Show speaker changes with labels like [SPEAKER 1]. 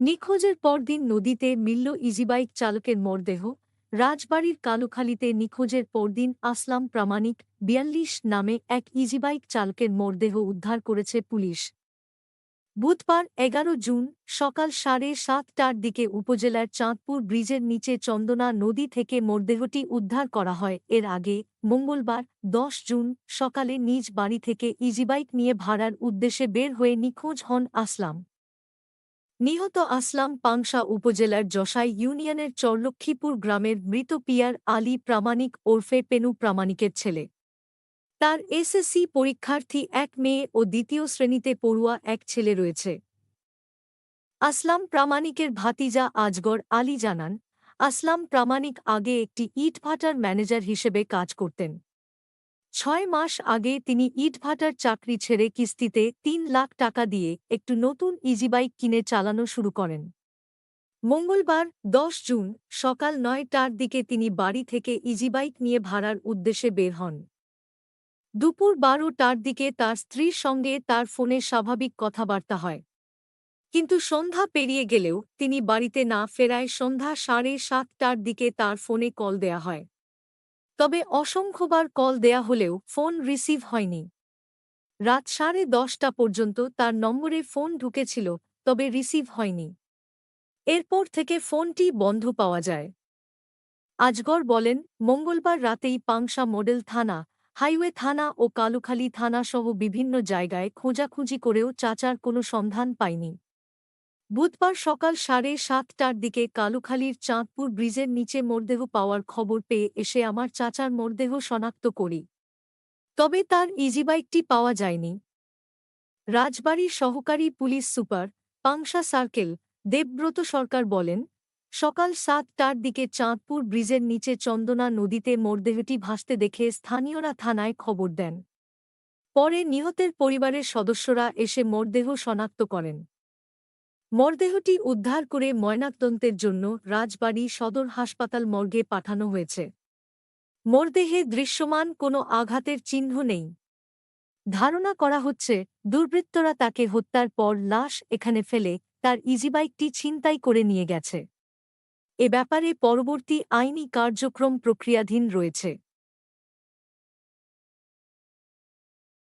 [SPEAKER 1] নিখোঁজের পরদিন নদীতে মিলল ইজিবাইক চালকের মরদেহ। রাজবাড়ির কালুখালীতে নিখোঁজের পরদিন আসলাম প্রামাণিক বিয়াল্লিশ নামে এক ইজিবাইক চালকের মরদেহ উদ্ধার করেছে পুলিশ। বুধবার এগারো জুন সকাল সাড়ে সাতটার দিকে উপজেলার চাঁদপুর ব্রিজের নিচে চন্দনা নদী থেকে মরদেহটি উদ্ধার করা হয়। এর আগে মঙ্গলবার দশ জুন সকালে নিজ বাড়ি থেকে ইজিবাইক নিয়ে ভাড়ার উদ্দেশ্যে বের হয়ে নিখোঁজ হন আসলাম। নিহত আসলাম পাংশা উপজেলার যশাই ইউনিয়নের চরলক্ষ্মীপুর গ্রামের মৃত পিয়ার আলী প্রামাণিক ওরফে পেনু প্রামাণিকের ছেলে। তার এসএসসি পরীক্ষার্থী এক মেয়ে ও দ্বিতীয় শ্রেণীতে পড়ুয়া এক ছেলে রয়েছে। আসলাম প্রামাণিকের ভাতিজা আজগর আলী জানান, আসলাম প্রামাণিক আগে একটি ইটভাটার ম্যানেজার হিসেবে কাজ করতেন। ছয় মাস আগে তিনি ইটভাটার চাকরি ছেড়ে কিস্তিতে তিন লাখ টাকা দিয়ে একটু নতুন ইজিবাইক কিনে চালানো শুরু করেন। মঙ্গলবার, দশ জুন, সকাল নয়টার দিকে তিনি বাড়ি থেকে ইজিবাইক নিয়ে ভাড়ার উদ্দেশ্যে বের হন। দুপুর বারোটার দিকে তার স্ত্রীর সঙ্গে তার ফোনে স্বাভাবিক কথাবার্তা হয়। কিন্তু সন্ধ্যা পেরিয়ে গেলেও তিনি বাড়িতে না ফেরায় সন্ধ্যা সাড়ে সাতটার দিকে তার ফোনে কল দেয়া হয়। তবে অসংখ্যবার কল দেয়া হলেও ফোন রিসিভ হয়নি। রাত সাড়ে দশটা পর্যন্ত তার নম্বরে ফোন ঢুকেছিল, তবে রিসিভ হয়নি। এরপর থেকে ফোনটি বন্ধ পাওয়া যায়। আজগর বলেন, মঙ্গলবার রাতেই পাংশা মডেল থানা, হাইওয়ে থানা ও কালুখালী থানা সহ বিভিন্ন জায়গায় খোঁজাখুঁজি করেও চাচার কোনো সন্ধান পায়নি। বুধবার সকাল সাড়ে সাতটার দিকে কালুখালীর চাঁদপুর ব্রিজের নিচে মরদেহ পাওয়ার খবর পেয়ে এসে আমার চাচার মরদেহ শনাক্ত করি। তবে তার ইজিবাইকটি পাওয়া যায়নি। রাজবাড়ির সহকারী police super Pangsha circle, Debabrata Sarkar বলেন, সকাল সাতটার দিকে চাঁদপুর ব্রিজের নিচে চন্দনা নদীতে মরদেহটি ভাসতে দেখে স্থানীয়রা থানায় খবর দেন। পরে নিহতের পরিবারের সদস্যরা এসে মরদেহ শনাক্ত করেন। মরদেহটি উদ্ধার করে ময়নাতদন্তের জন্য রাজবাড়ী সদর হাসপাতাল মর্গে পাঠানো হয়েছে। মরদেহে দৃশ্যমান কোনো আঘাতের চিহ্ন নেই। ধারণা করা হচ্ছে, দুর্বৃত্তরা তাকে হত্যার পর লাশ এখানে ফেলে তার ইজিবাইকটি ছিনতাই করে নিয়ে গেছে। এ ব্যাপারে পরবর্তী আইনি কার্যক্রম প্রক্রিয়াধীন রয়েছে।